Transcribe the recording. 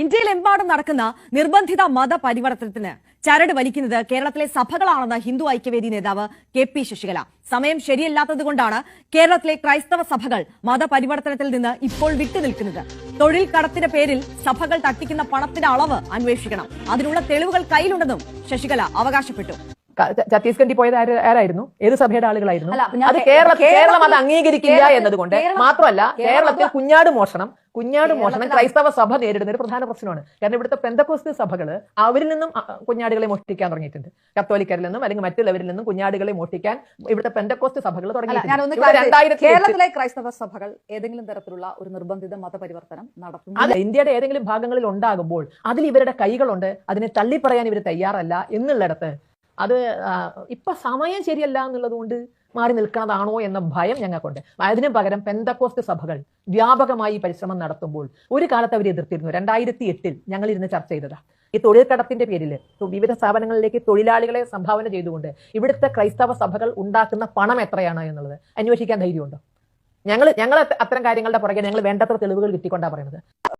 ഇന്ത്യയിലെമ്പാടും നടക്കുന്ന നിർബന്ധിത മതപരിവർത്തനത്തിന് ചരട് വലിക്കുന്നത് കേരളത്തിലെ സഭകളാണെന്ന് ഹിന്ദു ഐക്യവേദി നേതാവ് കെ പി ശശികല. സമയം ശരിയല്ലാത്തതുകൊണ്ടാണ് കേരളത്തിലെ ക്രൈസ്തവ സഭകൾ മതപരിവർത്തനത്തിൽ നിന്ന് ഇപ്പോൾ വിട്ടുനിൽക്കുന്നത് തൊഴിൽ കടത്തിന്റെ പേരിൽ സഭകൾ തട്ടിക്കുന്ന പണത്തിന്റെ അളവ് അന്വേഷിക്കണം. അതിനുള്ള തെളിവുകൾ കയ്യിലുണ്ടെന്നും ശശികല അവകാശപ്പെട്ടു. ഛത്തീസ്ഗഡിൽ പോയത് ആര് ആരായിരുന്നു? ഏത് സഭയുടെ ആളുകളായിരുന്നു? അത് കേരള കേരളം അത് അംഗീകരിക്കില്ല എന്നതുകൊണ്ട് മാത്രമല്ല കേരളം- കേരളത്തിൽ കുഞ്ഞാട് മോഷണം കുഞ്ഞാട് മോഷണം ക്രൈസ്തവ സഭ നേരിടുന്ന ഒരു പ്രധാന പ്രശ്നമാണ്. കാരണം ഇവിടുത്തെ പെന്തക്കോസ്ത് സഭകൾ അവരിൽ നിന്നും കുഞ്ഞാടുകളെ മോഷ്ടിക്കാൻ തുടങ്ങിയിട്ടുണ്ട്. കത്തോലിക്കരിൽ നിന്നും അല്ലെങ്കിൽ മറ്റുള്ളവരിൽ നിന്നും കുഞ്ഞാടുകളെ മോഷ്ടിക്കാൻ ഇവിടുത്തെ പെന്തക്കോസ്ത് സഭകൾ തുടങ്ങി തുടങ്ങിയിട്ടുണ്ട്. കേരളത്തിലെ ക്രൈസ്തവ സഭകൾ ഏതെങ്കിലും തരത്തിലുള്ള ഒരു നിർബന്ധിത മതപരിവർത്തനം നടത്തുന്നു? അത് ഇന്ത്യയുടെ ഏതെങ്കിലും ഭാഗങ്ങളിൽ ഉണ്ടാകുമ്പോൾ അതിൽ ഇവരുടെ കൈകളുണ്ട് അതിനെ തള്ളിപ്പറയാൻ ഇവർ തയ്യാറല്ല എന്നുള്ളിടത്ത് അത് ഇപ്പൊ സമയം ശരിയല്ല എന്നുള്ളത് കൊണ്ട് മാറി നിൽക്കുന്നതാണോ എന്ന ഭയം ഞങ്ങൾക്കുണ്ട്. അതിനു പകരം പെന്തക്കോസ്റ്റ് സഭകൾ വ്യാപകമായി പരിശ്രമം നടത്തുമ്പോൾ ഒരു കാലത്ത് അവർ എതിർത്തിരുന്നു. രണ്ടായിരത്തി എട്ടിൽ ഞങ്ങൾ ഇരുന്ന് ചർച്ച ചെയ്തതാ. ഈ തൊഴിൽ കടത്തിന്റെ പേരിൽ വിവിധ സ്ഥാപനങ്ങളിലേക്ക് തൊഴിലാളികളെ സംഭാവന ചെയ്തുകൊണ്ട് ഇവിടുത്തെ ക്രൈസ്തവ സഭകൾ ഉണ്ടാക്കുന്ന പണം എത്രയാണ് എന്നുള്ളത് അന്വേഷിക്കാൻ ധൈര്യമുണ്ടോ? ഞങ്ങൾ ഞങ്ങൾ അത്തരം കാര്യങ്ങളുടെ പുറകെ ഞങ്ങൾ വേണ്ടത്ര തെളിവുകൾ കിട്ടിക്കൊണ്ടാണ് പറയുന്നത്.